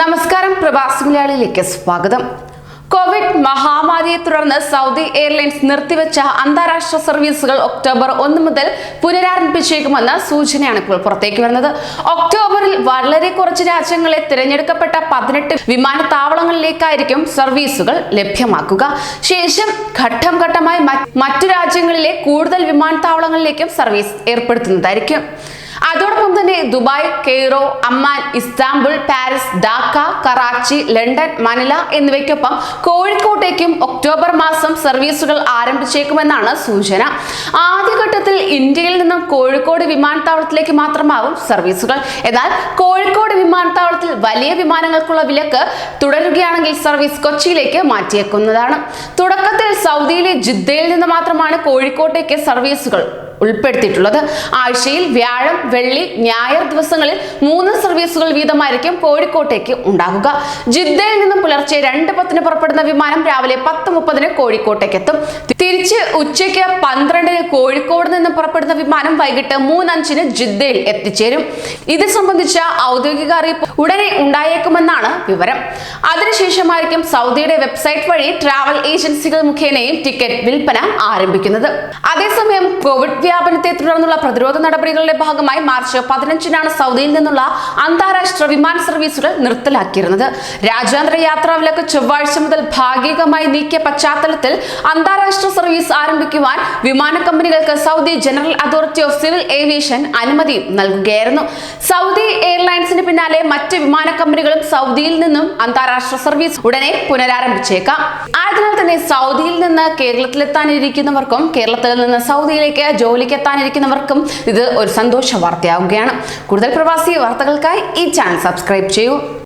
നമസ്കാരം പ്രവാസി മലയാളിയിലേക്ക് സ്വാഗതം. കോവിഡ് മഹാമാരിയെ തുടർന്ന് സൗദി എയർലൈൻസ് നിർത്തിവെച്ച അന്താരാഷ്ട്ര സർവീസുകൾ ഒക്ടോബർ ഒന്ന് മുതൽ പുനരാരംഭിച്ചേക്കുമെന്ന സൂചനയാണ് ഇപ്പോൾ പുറത്തേക്ക് വരുന്നത്. ഒക്ടോബറിൽ വളരെ കുറച്ച് രാജ്യങ്ങളെ തിരഞ്ഞെടുക്കപ്പെട്ട പതിനെട്ട് വിമാനത്താവളങ്ങളിലേക്കായിരിക്കും സർവീസുകൾ ലഭ്യമാക്കുക. ശേഷം ഘട്ടം ഘട്ടമായി മറ്റു രാജ്യങ്ങളിലെ കൂടുതൽ വിമാനത്താവളങ്ങളിലേക്കും സർവീസ് ഏർപ്പെടുത്തുന്നതായിരിക്കും. അതോടൊപ്പം തന്നെ Dubai Cairo Amman Istanbul Paris Dhaka Karachi London Manila എന്നിവയ്ക്കൊപ്പം കോഴിക്കോട്ടേക്കും ഒക്ടോബർ മാസം സർവീസുകൾ ആരംഭിച്ചേക്കുമെന്നാണ് സൂചന. ആദ്യഘട്ടത്തിൽ ഇന്ത്യയിൽ നിന്നും കോഴിക്കോട് വിമാനത്താവളത്തിലേക്ക് മാത്രമാവും സർവീസുകൾ. എന്നാൽ കോഴിക്കോട് വിമാനത്താവളത്തിൽ വലിയ വിമാനങ്ങൾക്കുള്ള വിലക്ക് തുടരുകയാണെങ്കിൽ സർവീസ് കൊച്ചിയിലേക്ക് മാറ്റിയേക്കുന്നതാണ്. തുടക്കത്തിൽ സൗദിയിലെ ജിദ്ദയിൽ നിന്ന് മാത്രമാണ് കോഴിക്കോട്ടേക്ക് സർവീസുകൾ ഉൾപ്പെടുത്തിയിട്ടുള്ളത്. ആഴ്ചയിൽ വ്യാഴം വെള്ളി ഞായർ ദിവസങ്ങളിൽ മൂന്ന് സർവീസുകൾ വീതമായിരിക്കും കോഴിക്കോട്ടേക്ക് ഉണ്ടാകുക. ജിദ്ദയിൽ നിന്നും പുലർച്ചെ രണ്ട് പത്തിന് പുറപ്പെടുന്ന വിമാനം രാവിലെ പത്ത് മുപ്പതിന് കോഴിക്കോട്ടേക്ക് എത്തും. തിരിച്ച് ഉച്ചയ്ക്ക് പന്ത്രണ്ടിന് കോഴിക്കോട് നിന്ന് പുറപ്പെടുന്ന വിമാനം വൈകിട്ട് മൂന്നഞ്ചിന് ജിദ്ദയിൽ എത്തിച്ചേരും. ഇത് സംബന്ധിച്ച ഔദ്യോഗിക അറിയിപ്പ് ഉടനെ ഉണ്ടായേക്കുമെന്നാണ് വിവരം. അതിനുശേഷമായിരിക്കും സൗദിയുടെ വെബ്സൈറ്റ് വഴി ട്രാവൽ ഏജൻസികൾ മുഖേനയും ടിക്കറ്റ് വിൽപ്പന ആരംഭിക്കുന്നത്. അതേസമയം കോവിഡ് വ്യാപനത്തെ തുടർന്നുള്ള പ്രതിരോധ നടപടികളുടെ ഭാഗമായി മാർച്ച് പതിനഞ്ചിനാണ് സൗദിയിൽ നിന്നുള്ള അന്താരാഷ്ട്ര വിമാന സർവീസുകൾ നിർത്തലാക്കിയിരുന്നത്. രാജ്യാന്തര യാത്രാ വിലക്ക് ചൊവ്വാഴ്ച മുതൽ ഭാഗികമായി നീക്കിയ പശ്ചാത്തലത്തിൽ അന്താരാഷ്ട്ര സർവീസ് ആരംഭിക്കുവാൻ വിമാന കമ്പനികൾക്ക് Saudi general authority of civil aviation അനുമതി നൽകുകയായിരുന്നു. സൗദി എയർലൈൻസിന് പിന്നാലെ മറ്റ് വിമാന കമ്പനികളും സൗദിയിൽ നിന്നും അന്താരാഷ്ട്ര സർവീസ് ഉടനെ പുനരാരംഭിച്ചേക്കാം. ആയതിനാൽ തന്നെ സൗദിയിൽ നിന്ന് കേരളത്തിലെത്താനിരിക്കുന്നവർക്കും കേരളത്തിൽ നിന്ന് സൗദിയിലേക്ക് ജോലിക്ക് എത്താനിരിക്കുന്നവർക്കും ഇത് ഒരു സന്തോഷ വാർത്തയാവുകയാണ്. കൂടുതൽ പ്രവാസി വാർത്തകൾക്കായി ഈ ചാനൽ സബ്സ്ക്രൈബ് ചെയ്യൂ.